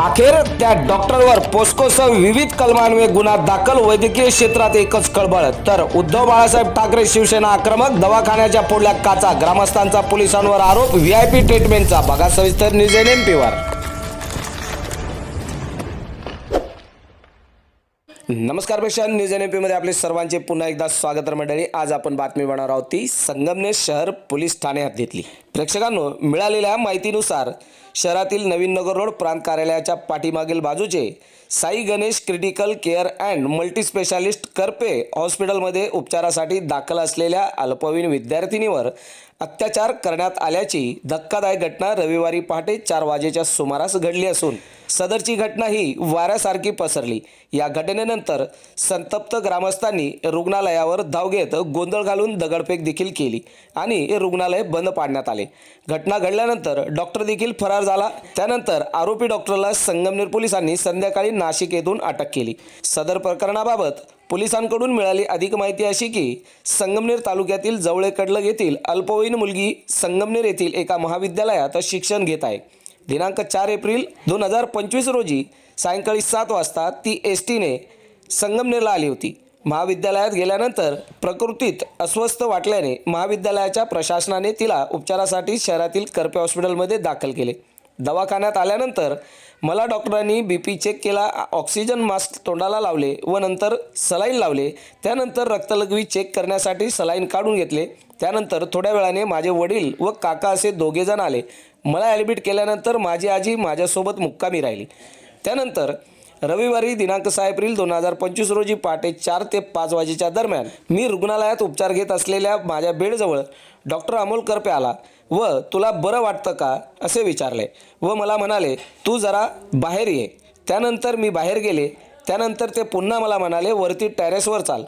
अखेर त्या डॉक्टरवर पोस्कोसह विविध कलमान्वये गुन्हा दाखल वैद्यकीय क्षेत्रात एकच खळबळ. तर उद्धव बाळासाहेब ठाकरे शिवसेना आक्रमक दवाखान्याच्या फोडल्या काचा. ग्रामस्थांचा पोलिसांवर आरोप. व्हीआयपी ट्रीटमेंटचा बघा सविस्तर न्यूज एन एम पीवर नमस्कार प्रेक्षक. न्यूज एन एम पीमध्ये आपले सर्वांचे पुन्हा एकदा स्वागत मंडळी. आज आपण बातमी बनवणार आहोत ती संगमनेर शहर पोलीस ठाणे हद्दीतली. प्रेक्षकांनो मिळालेल्या माहितीनुसार शहरातील नवीन नगर रोड प्रांत कार्यालयाच्या पाठीमागील बाजूचे Sai Ganesh critical care and multispecialist Karpe हॉस्पिटलमध्ये उपचारासाठी दाखल असलेल्या अल्पवयीन विद्यार्थिनीवर अत्याचार करण्यात आल्याची धक्कादायक घटना रविवारी पहाटे चार वाजेच्या सुमारास घडली असून सदरची घटना ही वाऱ्यासारखी पसरली. या घटनेनंतर संतप्त ग्रामस्थांनी रुग्णालयावर धाव घेत गोंधळ घालून दगडफेक देखील केली आणि रुग्णालय बंद पाडण्यात आले. घटना घडल्यानंतर डॉक्टर देखील फरार झाला. त्यानंतर आरोपी डॉक्टरला संगमनेर पोलिसांनी संध्याकाळी नाशिक येथून अटक केली. सदर प्रकरणाबाबत पोलिसांकडून मिळाली अधिक माहिती अशी की संगमनेर तालुक्यातील जवळे कडलग येथील अल्पवयीन मुलगी संगमनेर येथील एका महाविद्यालयात शिक्षण घेत आहे. दिनांक चार एप्रिल दोन हजार पंचवीस रोजी सायंकाळी सात वाजता ती एस टीने संगमनेरला आली होती. महाविद्यालयात गेल्यानंतर प्रकृतीत अस्वस्थ वाटल्याने महाविद्यालयाच्या प्रशासनाने तिला उपचारासाठी शहरातील करपे हॉस्पिटलमध्ये दाखल केले. दवाखान्यात आल्यानंतर मला डॉक्टरांनी बी पी चेक केला ऑक्सिजन मास्क तोंडाला लावले व नंतर सलाईन लावले. त्यानंतर रक्तलघवी चेक करण्यासाठी सलाईन काढून घेतले. त्यानंतर थोड्या वेळाने माझे वडील व काका असे दोघे जण आले. मला ॲडमिट केल्यानंतर माझी आजी माझ्यासोबत मुक्कामी राहिली. त्यानंतर रविवारी दिनांक सहा एप्रिल दोन हजार पंचवीस रोजी पहाटे चार ते पाच वाजेच्या दरम्यान मी रुग्णालयात उपचार घेत असलेल्या माझ्या बेडजवळ डॉक्टर अमोल करपे आला व तुला बरं वाटतं का असे विचारले व मला म्हणाले तू जरा बाहेर ये. त्यानंतर मी बाहेर गेले. त्यानंतर ते पुन्हा मला म्हणाले वरती टेरेसवर चाल.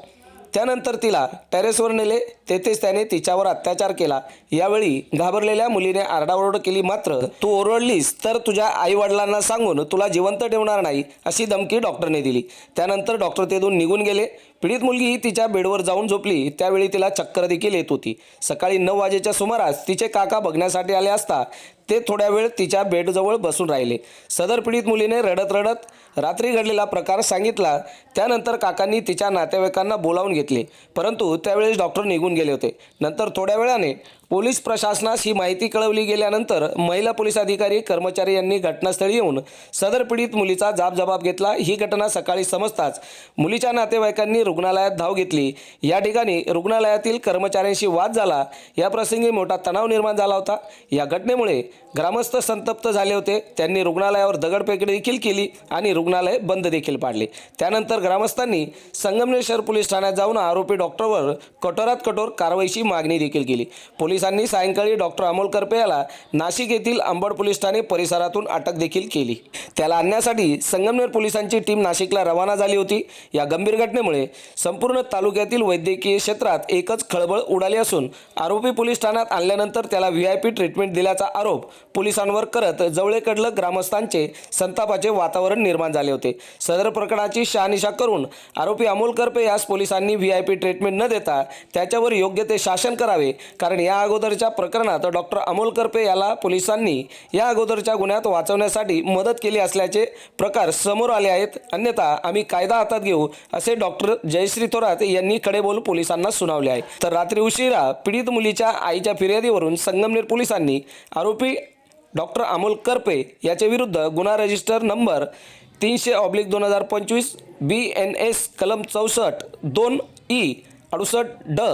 त्यानंतर तिला टेरेसवर नेले. तेथेच त्याने तिच्यावर अत्याचार केला. यावेळी घाबरलेल्या मुलीने आरडाओरड केली मात्र तू ओरडलीस तर तुझ्या आई वडिलांना सांगून तुला जिवंत ठेवणार नाही अशी धमकी डॉक्टरने दिली. त्यानंतर डॉक्टर तेथून निघून गेले. पीडित मुलगी तिच्या बेडवर जाऊन झोपली. त्यावेळी तिला चक्कर देखील येत होती. सकाळी नऊ वाजेच्या सुमारास तिचे काका बघण्यासाठी आले असता ते थोड्या वेळ तिच्या बेडजवळ बसून राहिले. सदर पीडित मुलीने रडत रडत रात्री घडलेला प्रकार सांगितला. त्यानंतर काकांनी तिच्या नातेवाईकांना बोलावून घेतले. परंतु त्यावेळेस डॉक्टर निघून गेले होते. नंतर थोड्या वेळाने पोलीस प्रशासनास ही माहिती कळवली गेल्यानंतर महिला पोलीस अधिकारी कर्मचारी यांनी घटनास्थळी येऊन सदर पीडित मुलीचा जाब जबाब घेतला. ही घटना सकाळी समजताच मुलीच्या नातेवाईकांनी रुग्णालयात धाव घेतली. या ठिकाणी रुग्णालयातील कर्मचाऱ्यांशी वाद झाला. या प्रसंगी मोठा तणाव निर्माण झाला होता. या घटनेमुळे ग्रामस्थ संतप्त झाले होते. त्यांनी रुग्णालयावर दगडफेक देखील केली आणि रुग्णालय बंद देखील पाडले. त्यानंतर ग्रामस्थांनी संगमनेश्वर पोलीस ठाण्यात जाऊन आरोपी डॉक्टरवर कठोरात कठोर कारवाईची मागणी देखील केली. पोलीस पोलिसांनी सायंकाळी डॉक्टर अमोल करपे याला नाशिक येथील अंबड पोलीस ठाणे परिसरातून अटक देखील केली. त्याला आणण्यासाठी संगमनेर पोलिसांची टीम नाशिकला रवाना झाली होती. या गंभीर घटनेमुळे संपूर्ण तालुक्यातील वैद्यकीय क्षेत्रात एकच खळबळ उडाली असून आरोपी पोलीस ठाण्यात आणल्यानंतर त्याला व्ही आय पी ट्रीटमेंट दिल्याचा आरोप पोलिसांवर करत जवळेकडलं ग्रामस्थांचे संतापाचे वातावरण निर्माण झाले होते. सदर प्रकरणाची शहानिशा करून आरोपी अमोल करपे यास पोलिसांनी व्ही आय पी ट्रीटमेंट न देता त्याच्यावर योग्य ते शासन करावे कारण या अगोदरच्या प्रकरणात डॉक्टर अमोल करपे याला पोलिसांनी या अगोदरच्या गुन्ह्यात वाचवण्यासाठी मदत केली असल्याचे प्रकार समोर आले आहेत. अन्यथा आम्ही कायदा हातात घेऊ असे डॉक्टर जयश्री थोरात यांनी कडेबोल पोलिसांना सुनावले आहे. तर रात्री उशिरा पीडित मुलीच्या आईच्या फिर्यादीवरून संगमनेर पोलिसांनी आरोपी डॉक्टर अमोल करपे याच्या विरुद्ध गुन्हा रजिस्टर नंबर तीनशे ऑब्लिक दोन हजार पंचवीस बी एन एस कलम चौसष्ट दोन ई अडुसष्ट ड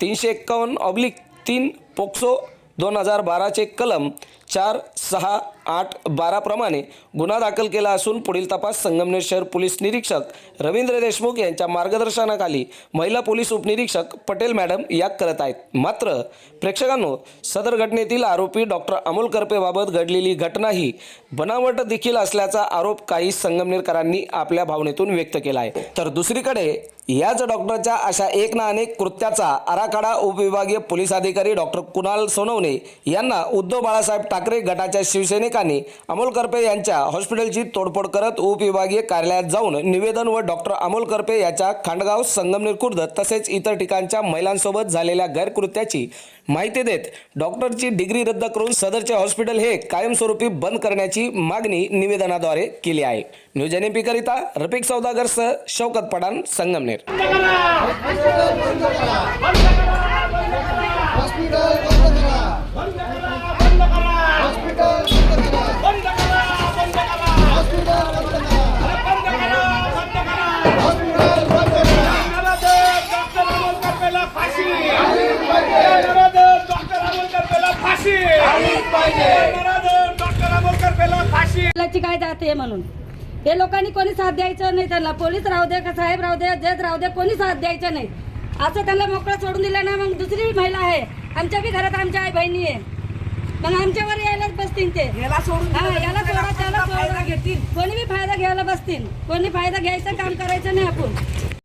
तीनशे एक्कावन्न ऑब्लिक तीन पोक्सो दोन हजार बाराचे कलम चार सहा आठ बाराप्रमाणे गुन्हा दाखल केला असून पुढील तपास संगमनेर शहर पोलीस निरीक्षक रवींद्र देशमुख यांच्या मार्गदर्शनाखाली महिला पोलीस उपनिरीक्षक पटेल मॅडम या करत आहेत. मात्र प्रेक्षकांनो सदर घटनेतील आरोपी डॉक्टर अमोल करपेबाबत घडलेली घटना ही बनावट देखील असल्याचा आरोप काही संगमनेरकरांनी आपल्या भावनेतून व्यक्त केला आहे. तर दुसरीकडे याच डॉक्टरच्या अशा एक ना अनेक कृत्याचा आराखडा उपविभागीय पोलीस अधिकारी डॉक्टर कुणाल सोनवणे यांना उद्धव बाळासाहेब ठाकरे ठाकरे गटाच्या शिवसैनिकांनी अमोल करपे यांच्या हॉस्पिटलची तोडफोड करत उपविभागीय कार्यालयात जाऊन निवेदन व डॉक्टर अमोल करपे याच्या खांडगाव संगमनेर खुर्द तसेच इतर ठिकाणच्या महिलांसोबत झालेल्या गैरकृत्याची माहिती देत डॉक्टरची डिग्री रद्द करून सदरचे हॉस्पिटल हे कायमस्वरूपी बंद करण्याची मागणी निवेदनाद्वारे केली आहे. न्यूज एन करिता रफिक सौदागरसह शौकत पठाण संगमनेर. फाशी. काय जाते म्हणून? हे लोकांनी कोणी साथ द्यायचं नाही त्यांना. पोलीस राहू दे का साहेब राहू दे जज राहू दे कोणी साथ द्यायचं नाही. असं त्यांना मोकळं सोडून दिलं ना मग दुसरी महिला आहे. आमच्या बी घरात आमच्या आई बहिणी आहे. मग आमच्यावर यायलाच बसतील ते. याला सोडून हा याला सोडा त्याला सोडा. घेतील? कोणी बी फायदा घ्यायला बसतील. कोणी फायदा घ्यायचं काम करायचं नाही आपण.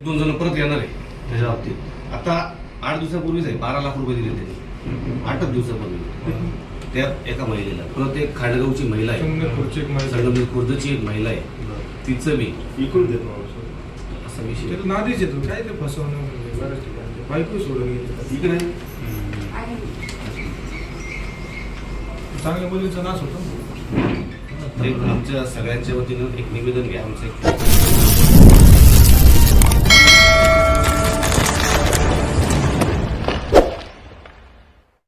दोन जण परत येणार आहे त्याच्या बाबतीत. आता आठ दिवसापूर्वीच आहे बारा लाख रुपये दिले त्यांनी. आठच दिवसापूर्वी. त्या एका महिलेला. परत एक खाडगावची महिला आहे. संगमनेर खुर्दची एक महिला आहे. तिचं मी इकडून देतो असा विषय नादीच येतो काय ते फसवणं म्हणजे? बऱ्याच ठिकाणी. बायको सोडून इकडे चांगल्या मुलींचा नाश होतो. एक आमच्या सगळ्यांच्या वतीनं एक निवेदन घ्या. आमचं